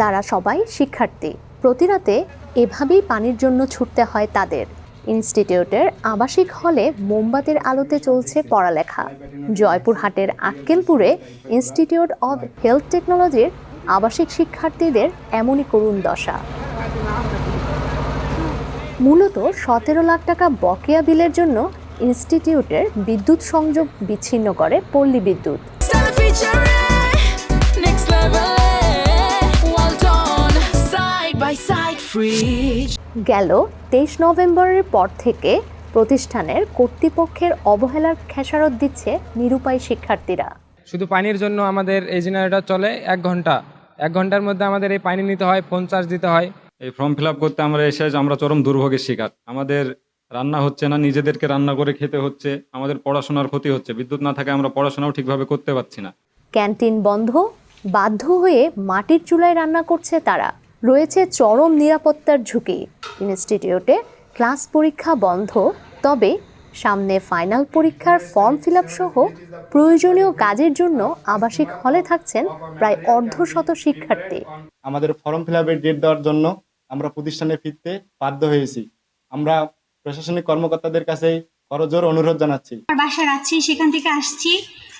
তারা সবাই শিক্ষার্থী। প্রতিরাতে এভাবেই পানির জন্য ছুটতে হয় তাদের। ইনস্টিটিউটের আবাসিক হলে মোমবাতির আলোতে চলছে পড়ালেখা। জয়পুরহাটের আক্কেলপুরে ইনস্টিটিউট অব হেলথ টেকনোলজির আবাসিক শিক্ষার্থীদের এমনই করুণ দশা। মূলত সতেরো লাখ টাকা বকেয়া বিলের জন্য ইনস্টিটিউটের বিদ্যুৎ সংযোগ বিচ্ছিন্ন করে পল্লী বিদ্যুৎ। গেল তেইশ নভেম্বরের পর থেকে প্রতিষ্ঠানের কর্তৃপক্ষের অবহেলার খেসারত দিচ্ছে নিরুপায় শিক্ষার্থীরা। শুধু পানির জন্য আমাদের এই জেনারেটর চলে এক ঘণ্টা। এক ঘণ্টার মধ্যে আমাদের এই পানি নিতে হয় ফোন চার্জ দিতে হয়। এই ফর্ম ফিল আপ করতে আমরা এসে আমরা চরম দুর্ভোগের শিকার। আমাদের রান্না হচ্ছে না নিজেদেরকে রান্না করে খেতে হচ্ছে আমাদের পড়াশোনার ক্ষতি হচ্ছে বিদ্যুৎ না থাকে আমরা পড়াশোনাও ঠিকভাবে করতে পারছি না। ক্যান্টিন বন্ধ বাধ্য হয়ে মাটির চুলায় রান্না করছে তারা। রয়েছে চরম নিরাপত্তার ঝুঁকি। ইনস্টিটিউটে ক্লাস পরীক্ষা বন্ধ তবে সামনে ফাইনাল পরীক্ষার ফর্ম ফিল সহ প্রয়োজনীয় কাজের জন্য আবাসিক হলে থাকছেন প্রায় অর্ধশত শিক্ষার্থী। আমাদের ফর্ম ফিল আপের ডেট দেওয়ার জন্য আমরা প্রতিষ্ঠানে ফিরতে বাধ্য হয়েছি। আমরা প্রশাসনিক কর্মকর্তাদের কাছে করজোর অনুরোধ জানাচ্ছি। বাসায় আছি সেখান থেকে আসছি।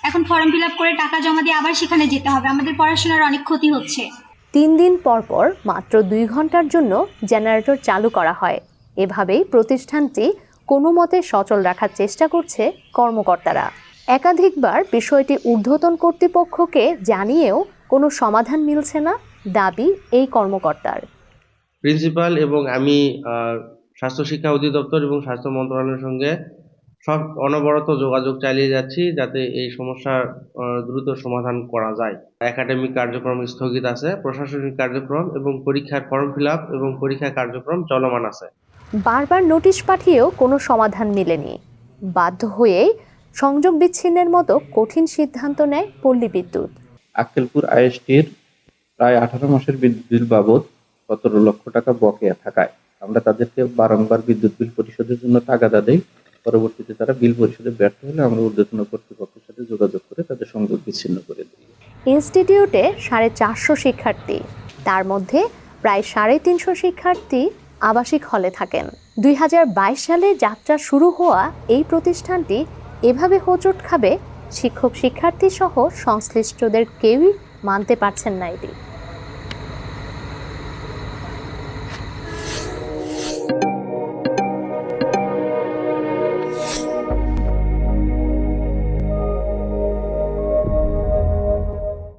এখন ফর্ম ফিল আপ করে টাকা জমা দিয়ে আবার সেখানে যেতে হবে। আমাদের পড়াশোনার অনেক ক্ষতি হচ্ছে। তিন দিন পর পর মাত্র দুই ঘণ্টার জন্য জেনারেটর চালু করা হয়। এভাবেই প্রতিষ্ঠানটি কোনো মতে সচল রাখার চেষ্টা করছে কর্মকর্তারা। একাধিকবার বিষয়টি ঊর্ধ্বতন কর্তৃপক্ষকে জানিয়েও কোনো সমাধান মিলছে না দাবি এই কর্মকর্তার। প্রিন্সিপাল এবং আমি স্বাস্থ্য শিক্ষা অধিদপ্তর এবং স্বাস্থ্য মন্ত্রণালয়ের সঙ্গে সব অনবরত যোগাযোগ চালিয়ে যাচ্ছি যাতে এই সমস্যার আহ, দ্রুত সমাধান করা যায়। একাডেমিক কার্যক্রম স্থগিত আছে প্রশাসনিক কার্যক্রম এবং পরীক্ষার ফর্ম ফিল আপ এবং পরীক্ষা কার্যক্রম চলমান আছে। বারবার নোটিশ পাঠিয়েও কোনো সমাধান মেলেনি। বাধ্য হয়েই সংযোগ বিচ্ছিন্নের মতো কঠিন সিদ্ধান্ত নেয় পল্লী বিদ্যুৎ। আক্কেলপুর আইএসটির প্রায় আঠারো মাসের বিদ্যুৎ বিল বাবদ সতেরো লক্ষ টাকা বকেয়া থাকায় আমরা তাদেরকে বারংবার বিদ্যুৎ বিল পরিশোধের জন্য টাকা দেই। পরবর্তীতে তারা বিল পরিশোধে ব্যর্থ হলে আমরা ঊর্ধ্বতন কর্তৃপক্ষের সাথে যোগাযোগ করে তাদের সংযোগ বিচ্ছিন্ন করে দিই। ইনস্টিটিউটে সাড়ে চারশো শিক্ষার্থী। তার মধ্যে প্রায় সাড়ে তিনশো শিক্ষার্থী আবাসিক হলে থাকেন। দুই হাজার বাইশ সালে যাত্রা শুরু হওয়া এই প্রতিষ্ঠানটি এভাবে হোঁচট খাবে শিক্ষক শিক্ষার্থী সহ সংশ্লিষ্টদের কেউই মানতে পারছেন না এটি।